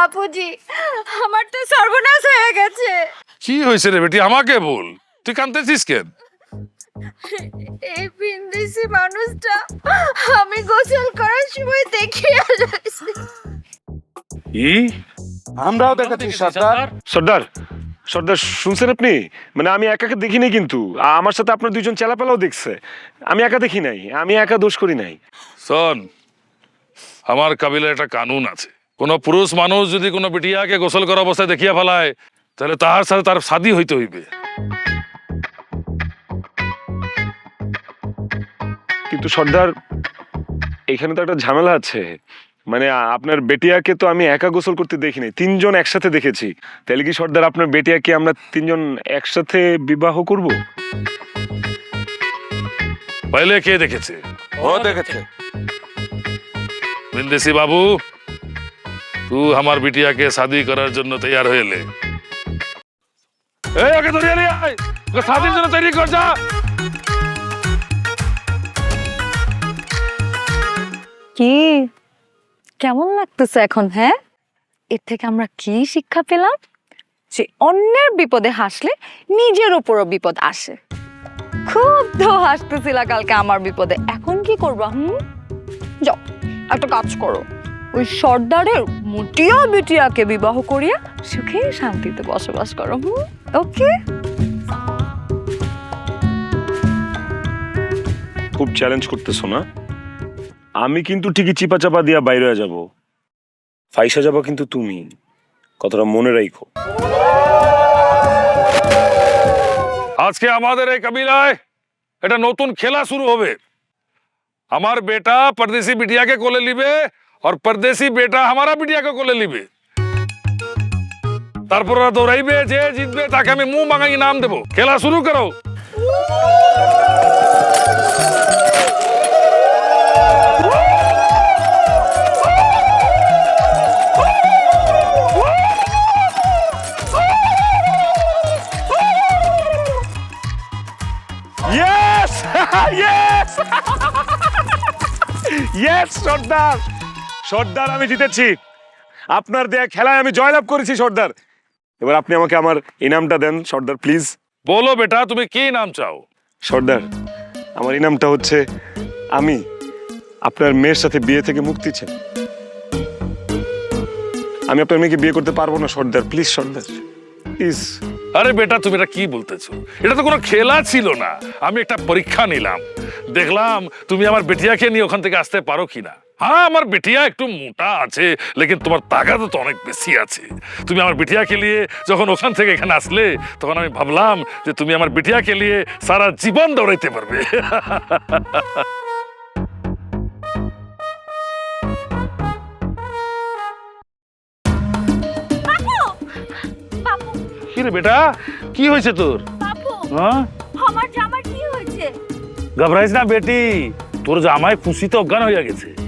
বাপুজি আমার তো সর্বনাশ হয়ে গেছে। কি হয়েছে রে বেটি? আমাকে বল। তুই কানতেছিস কেন? এই বিন্দেশি মানুষটা আমি গোসল করার সময় যাচ্ছি কি? আমরাও দেখাচ্ছি সর্দার। সর্দার সর্দার শুনছেন আপনি? মানে আমি একাকে দেখিনি কিন্তু। আমার সাথে আপনার দুইজন চেলাপেলাও দেখছে। আমি একা দেখি নাই আমি একা দোষ করি নাই। শোন আমার কাবিলার একটা কানুন আছে। কোনো পুরুষ মানুষ যদি কোনো বিটিয়াকে গোসল করা অবস্থায় দেখিয়া ফেলায় তাহলে তাহার সাথে তার শাদি হইতে হইবে। কিন্তু সর্দার এখানে তো একটা ঝামেলা আছে। মানে আপনার বেটিয়াকে তো আমি একা গোসল করতে দেখিনি তিনজন একসাথে দেখেছি। তাহলে কি সর্দার আপনার বেটিয়াকে আমরা তিনজন একসাথে বিবাহ করব? পহলে কে দেখেছে? ও দেখেছে। বিন্দেশি বাবু তু আমার বিটিয়াকে শাদি করার জন্য তৈয়ার জন্য তৈরি কর কি কেমন লাগতেছে এখন হ্যাঁ এর থেকে আমরা কি শিক্ষা পেলাম? যে অন্যের বিপদে হাসলে নিজের উপরও বিপদ আসে। খুব তো হাসতেছিলা কালকে আমার বিপদে। এখন কি করবা, হুম? যাও, একটা কাজ করো। ওই সর্দারের মুটিয়া বিটিয়াকে বিবাহ করিয়া সুখে শান্তিতে বসবাস করো ওকে খুব চ্যালেঞ্জ করতেছো না? আমি কিন্তু ঠিকই চিপা চাপা দিয়া বাইরে যাব। ফাইসা যাব কিন্তু তুমি। কতটা মনে রাখো আজকে আমাদের এই কাবিলায় এটা নতুন খেলা শুরু হবে। আমার বেটা পরদেশি বিটিয়াকে কোলে নিবে और परदेसी बेटा हमारा बिटिया के कोले लिबे তারপর ওরা দৌড়াইবে যে জিতবে তাকে আমি মুখ মাঙাই নাম দেবো খেলা শুরু করো ইয়েস ইয়েস ইয়েস সর্দার সর্দার আমি জিতেছি। আপনার দেয়া খেলায় আমি জয়লাভ করেছি সর্দার। এবার আপনি আমাকে আমার ইনামটা দেন সর্দার প্লিজ। বলো বেটা তুমি কি নাম চাও? সর্দার আমার ইনামটা হচ্ছে আমি আপনার মেয়ের সাথে বিয়ে থেকে মুক্তি চাই। আমি আপনার মেয়েকে বিয়ে করতে পারব না সর্দার প্লিজ সর্দার প্লিজ। আরে বেটা তুমি এটা কি বলতেছো? এটা তো কোনো খেলা ছিল না। আমি একটা পরীক্ষা নিলাম। দেখলাম তুমি আমার বেটিয়াকে নিয়ে ওখান থেকে আসতে পারো কিনা। হ্যাঁ আমার বেটিয়া একটু মোটা আছে লেকিন তোমার তাগাদও তো অনেক বেশি আছে। তুমি আমার বিটিয়াকে নিয়ে যখন ওখান থেকে এখানে আসলে তখন আমি ভাবলাম যে তুমি আমার বিটিয়াকে নিয়ে সারা জীবন দৌড়াইতে পারবে। কি রে বেটা? কি হয়েছে তোর? হ্যাঁ? আমার জামার কি হয়েছে? ঘবরাইস না বেটি তোর জামাই খুশিতে অজ্ঞান হয়ে গেছে।